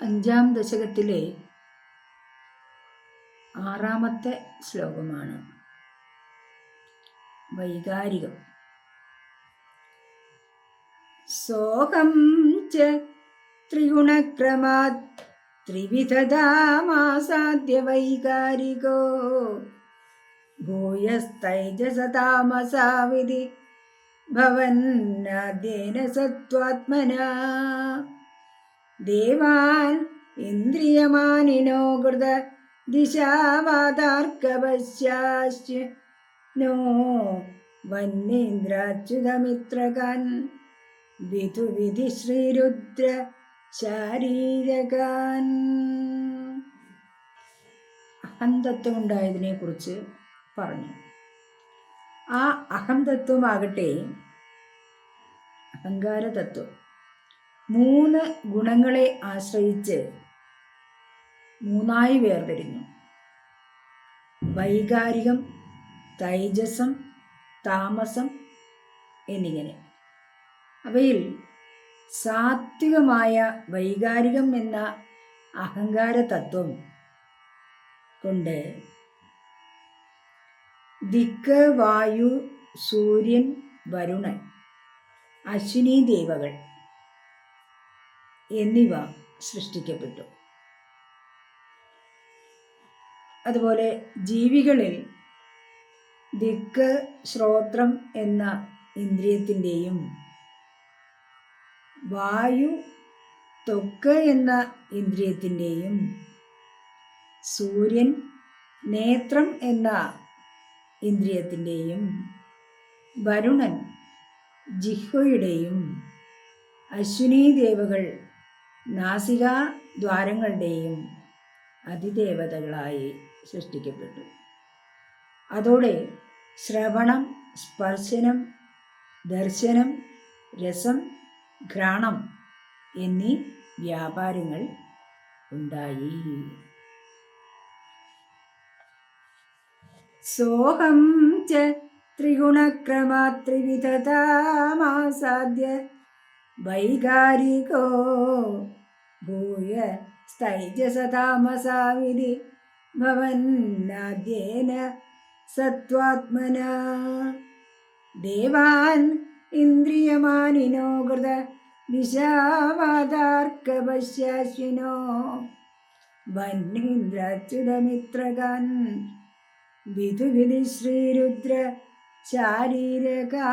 അഞ്ചാം ദശകത്തിലെ ആറാമത്തെ ശ്ലോകമാണ് വൈകാരികം. സോഹം ച ത്രിഗുണക്രമാത് ത്രിവിധതാമാസാദ്യ വൈകാരികോ ഭൂയസ്തൈജസതാമസാവിധി ഭവന്നാദ്യേന സത്വാത്മനാ. ദേവാൻ ഇന്ദ്രിയമാനിനോ കൃത ദിശാവാതാർക്കവശ്യാശ്ച നോ വന്യേന്ദ്രാച്യുതമിത്രകാൻ വിധുവിധി ശ്രീരുദ്ര ശാരീരകാൻ. അഹന്തത്വമുണ്ടായതിനെ കുറിച്ച് പറഞ്ഞു. ആ അഹംതത്വമാകട്ടെ അഹങ്കാരതത്വം. മൂന്ന് ഗുണങ്ങളെ ആശ്രയിച്ച് മൂന്നായി വേർതിരിഞ്ഞു. വൈകാരികം തൈജസം താമസം എന്നിങ്ങനെ. അവയിൽ സാത്വികമായ വൈകാരികം എന്ന അഹങ്കാര തത്വം കൊണ്ട് ദിക്ക് വായു സൂര്യൻ വരുണൻ അശ്വിനി ദേവകൾ എന്നിവ സൃഷ്ടിക്കപ്പെട്ടു. അതുപോലെ ജീവികളിൽ ദിക്ക് ശ്രോത്രം എന്ന ഇന്ദ്രിയത്തിന്റെയും വായു ത്വക്ക് എന്ന ഇന്ദ്രിയത്തിന്റെയും സൂര്യൻ നേത്രം എന്ന ഇന്ദ്രിയത്തിന്റെയും വരുണൻ ജിഹ്വയുടെയും അശ്വിനീ ദേവകൾ നാസികാ ദ്വാരങ്ങളുടെയും അതിദേവതകളായി സൃഷ്ടിക്കപ്പെട്ടു. അതോടെ ശ്രവണം സ്പർശനം ദർശനം രസം ഘ്രാണം എന്നീ വ്യാപാരങ്ങൾ ഉണ്ടായി. സോഹം ച ത്രിഗുണക്രമാത്രിവിധതാമാസാദ്യ വൈകാരികോ? ഭൂയ സ്ഥൈജസതാമസാവിധി ഭവന്നാദ്യേന സത്വാത്മന. ദേവാൻ ഇന്ദ്രിയമാനിനോ കൃത ദിശാവാദാർക്കപശ്യാശ്വിനോ വന്നീന്ദ്രാച്യുതമിത്രകാൻ വിധുവിധി ശ്രീരുദ്ര ശാരീരകാൻ